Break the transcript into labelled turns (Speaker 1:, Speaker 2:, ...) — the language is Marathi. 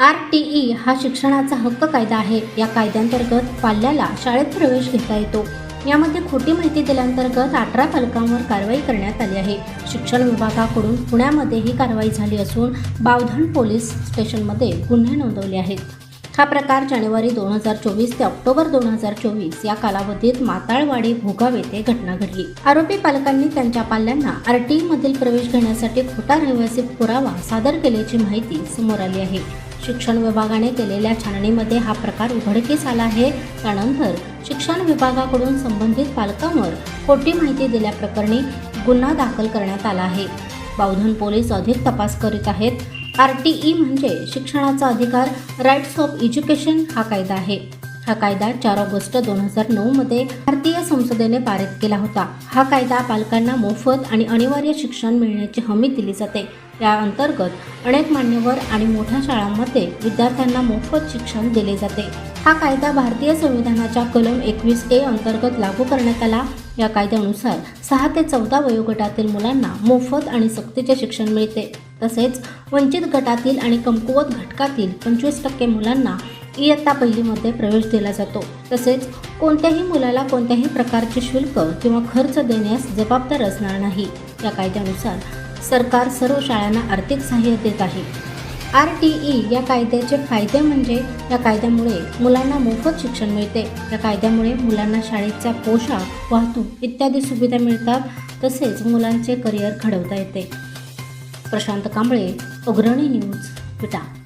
Speaker 1: आर टी ई हा शिक्षणाचा हक्क कायदा आहे. या कायद्यांतर्गत पाल्याला शाळेत प्रवेश घेता येतो. यामध्ये खोटी माहिती दिल्याअंतर्गत अठरा पालकांवर कारवाई करण्यात आली आहे. शिक्षण विभागाकडून पुण्यामध्ये ही कारवाई झाली असून बावधन पोलीस स्टेशनमध्ये गुन्हे नोंदवले आहेत. हा प्रकार जानेवारी दोन हजार चोवीस ते ऑक्टोबर दोन हजार चोवीस या कालावधीत माताळवाडी भोगाव येथे घटना घडली. आरोपी पालकांनी त्यांच्या पाल्यांना आरटीई मधील प्रवेश घेण्यासाठी खोटा रहिवासी पुरावा सादर केल्याची माहिती समोर आली आहे. शिक्षण विभागाने केलेल्या छाननीमध्ये हा प्रकार उघडकीस आला आहे. त्यानंतर शिक्षण विभागाकडून संबंधित पालकांवर खोटी माहिती दिल्याप्रकरणी गुन्हा दाखल करण्यात आला आहे. बावधन पोलीस अधिक तपास करीत आहेत. आर टी ई म्हणजे शिक्षणाचा अधिकार राईट्स ऑफ एज्युकेशन हा कायदा आहे. हा कायदा चार ऑगस्ट दोन हजार नऊ मध्ये भारतीय संसदेने पारित केला होता. हा कायदा पालकांना मोफत आणि अनिवार्य शिक्षण मिळण्याची हमी दिली जाते. या अंतर्गत अनेक मान्यवर आणि मोठ्या शाळांमध्ये विद्यार्थ्यांना मोफत शिक्षण दिले जाते. हा कायदा भारतीय संविधानाच्या कलम एकवीस ए अंतर्गत लागू करण्यात आला. या कायद्यानुसार सहा ते चौदा वयोगटातील मुलांना मोफत आणि सक्तीचे शिक्षण मिळते. तसेच वंचित गटातील आणि कमकुवत घटकातील पंचवीस टक्के मुलांना इयत्ता पहिलीमध्ये प्रवेश दिला जातो. तसेच कोणत्याही मुलाला कोणत्याही प्रकारचे शुल्क किंवा खर्च देण्यास जबाबदार असणार नाही. या कायद्यानुसार सरकार सर्व शाळांना आर्थिक सहाय्य देत आहे. आर टी ई या कायद्याचे फायदे म्हणजे या कायद्यामुळे मुलांना मोफत शिक्षण मिळते. या कायद्यामुळे मुलांना शाळेचा पोशाख वाहतूक इत्यादी सुविधा मिळतात. तसेच मुलांचे करिअर घडवता येते. प्रशांत कांबळे अग्रणी न्यूज विटा.